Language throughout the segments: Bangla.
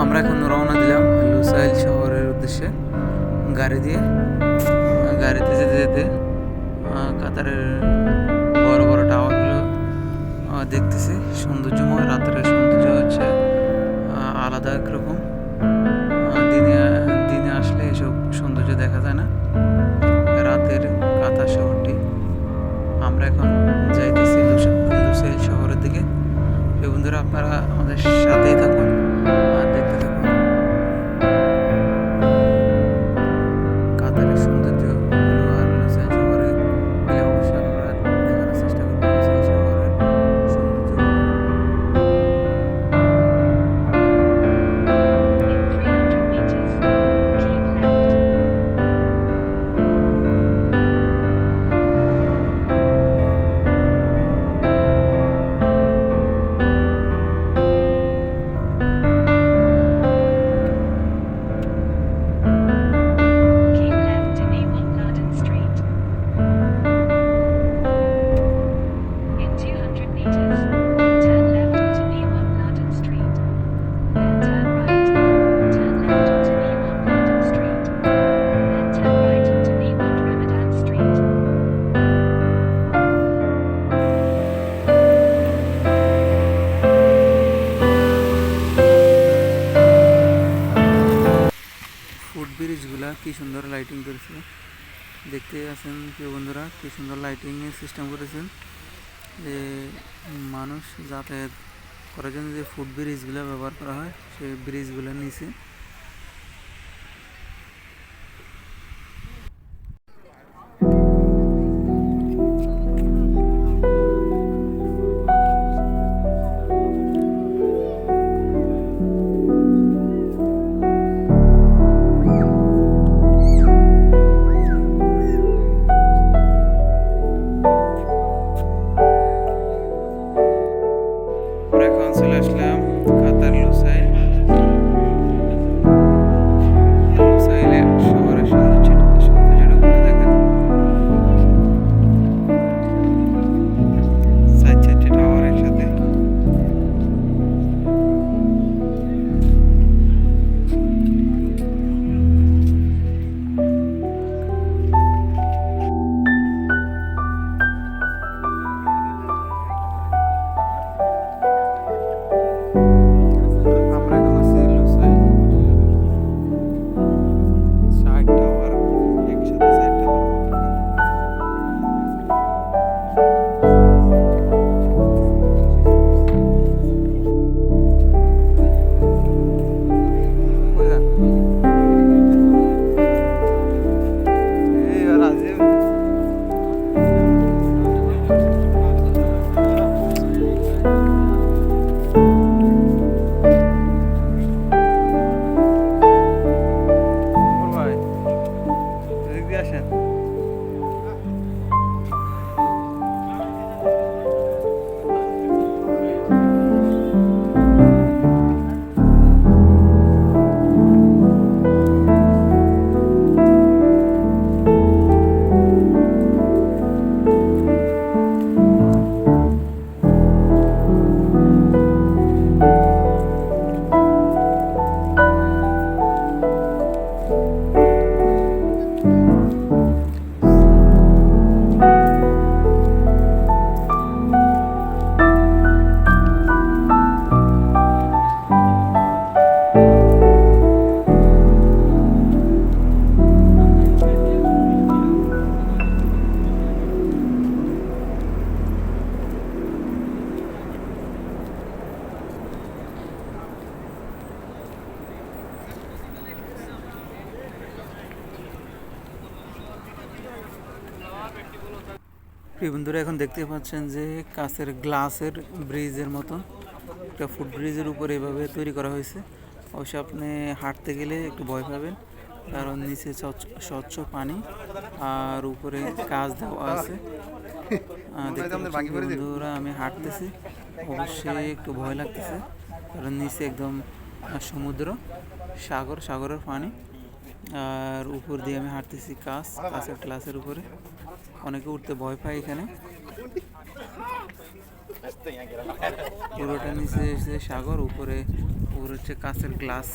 আমরা এখন রওনা দিলাম লুসাইল শহরের উদ্দেশ্যে। গাড়ি দিয়ে, গাড়িতে যেতে যেতে কাতারের বড় বড় টাওয়ারগুলো দেখতেছি। সৌন্দর্যময়, রাতের সৌন্দর্য হচ্ছে আলাদা একরকম। দিনে দিনে আসলে এসব সৌন্দর্য দেখা যায় না। রাতের কাতার শহরটি। আমরা এখন আপনারা আমাদের সাথেই থাকুন আর দেখতে থাকুন। কাতারের সৌন্দর্য ফুড কি সুন্দর লাইটিং করেছে। দেখতে আছেন প্রিয় বন্ধুরা, কি সুন্দর লাইটিং এর সিস্টেম করেছেন। যে মানুষ যাতায়াত করার জন্য যে ফুড ব্রিজগুলো ব্যবহার করা হয়, সেই ব্রিজগুলো নিচে প্রিয় বন্ধুরা এখন দেখতে পাচ্ছেন যে কাছের গ্লাসের ব্রিজের মতন একটা ফুট ব্রিজের উপরে এভাবে তৈরি করা হয়েছে। অবশ্য আপনি হাঁটতে গেলে একটু ভয় পাবেন কারণ নিচে স্বচ্ছ- পানি আর উপরে কাজ দেওয়া আছে। বন্ধুরা আমি হাঁটতেছি। অবশ্যই একটু ভয় লাগতেছে কারণ নিচে একদম সমুদ্র সাগর সাগরের পানি। আর উপর দিয়ে আমি হাঁটতেছি কাছ কাছের ক্লাসের উপরে। অনেকে উঠতে ভয় পায় এখানে। পুরোটা নিচে এসে সাগর উপরে উপরে হচ্ছে কাঁচের গ্লাস।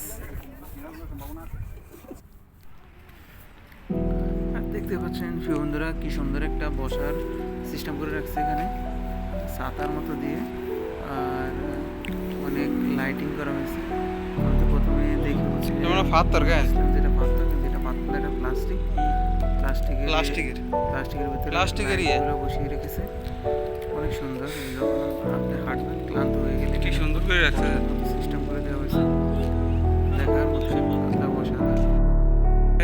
আর দেখতে পাচ্ছেন বন্ধুরা কি সুন্দর একটা বসার সিস্টেম করে রাখছে এখানে। ছাতার মতো দিয়ে। আর অনেক লাইটিং করা হয়েছে। আমি তো প্রথমে দেখে বলছি যে আমরা পাথর গায়ে? বুঝলাম যে এটা পাথর কিন্তু এটা এটা প্লাস্টিক প্লাস্টিকের প্লাস্টিকের। প্লাস্টিকের ভিতরে প্লাস্টিকের ইয়ে। বসিয়ে রেখেছে। অনেক সুন্দর। যখন আপনি হাঁটবেন ক্লান্ত হয়ে গেলে কি সুন্দর করে রাখছে। সিস্টেম করে দেওয়া হয়েছে। দেখার মতো বসাদার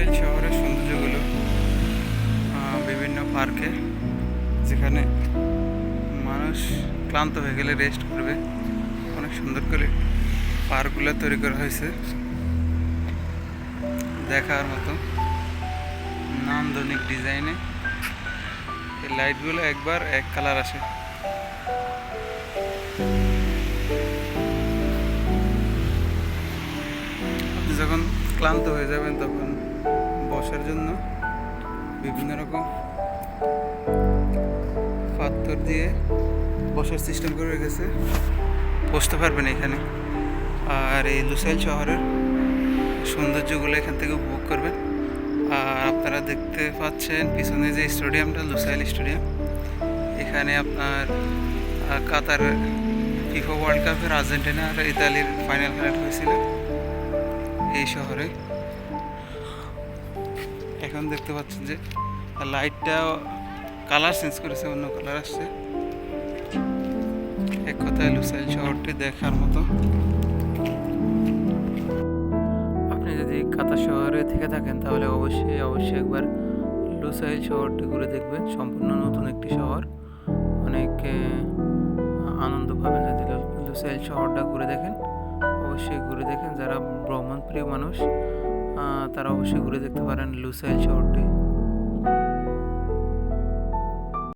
এই শহরের সৌন্দর্যগুলো বিভিন্ন পার্কে যেখানে মানুষ ক্লান্ত হয়ে গেলে রেস্ট করবে। অনেক সুন্দর করে পার্কগুলো তৈরি করা হয়েছে। দেখার মতো। নান্দনিক ডিজাইনে। এই লাইটগুলো একবার এক কালার আসে। আপনি যখন ক্লান্ত হয়ে যাবেন তখন বসার জন্য বিভিন্ন রকম পাথর দিয়ে বসার সিস্টেম করে রেখেছে। বসতে পারবেন এখানে। আর এই লুসাইল শহরের সৌন্দর্যগুলো এখান থেকে উপভোগ করবেন। আর আপনারা দেখতে পাচ্ছেন পিছনে যে স্টেডিয়ামটা, লুসাইল স্টেডিয়াম। এখানে আপনার কাতার ফিফা ওয়ার্ল্ড কাপের আর্জেন্টিনা আর ইতালির ফাইনাল খেলাটা হয়েছিল এই শহরে। এখন দেখতে পাচ্ছেন যে লাইটটা কালার চেঞ্জ করেছে, অন্য কালার আসছে। এক কথায় লুসাইল শহরটি দেখার মতো। কাতার শহরে থেকে থাকেন, তাহলে অবশ্যই অবশ্যই একবার লুসাইল শহরটি ঘুরে দেখবেন। সম্পূর্ণ নতুন একটি শহর। অনেক আনন্দ পাবেন যদি লুসাইল শহরটা ঘুরে দেখেন। অবশ্যই ঘুরে দেখেন। যারা ভ্রমণপ্রিয় মানুষ তারা অবশ্যই ঘুরে দেখতে পারেন লুসাইল শহরটি।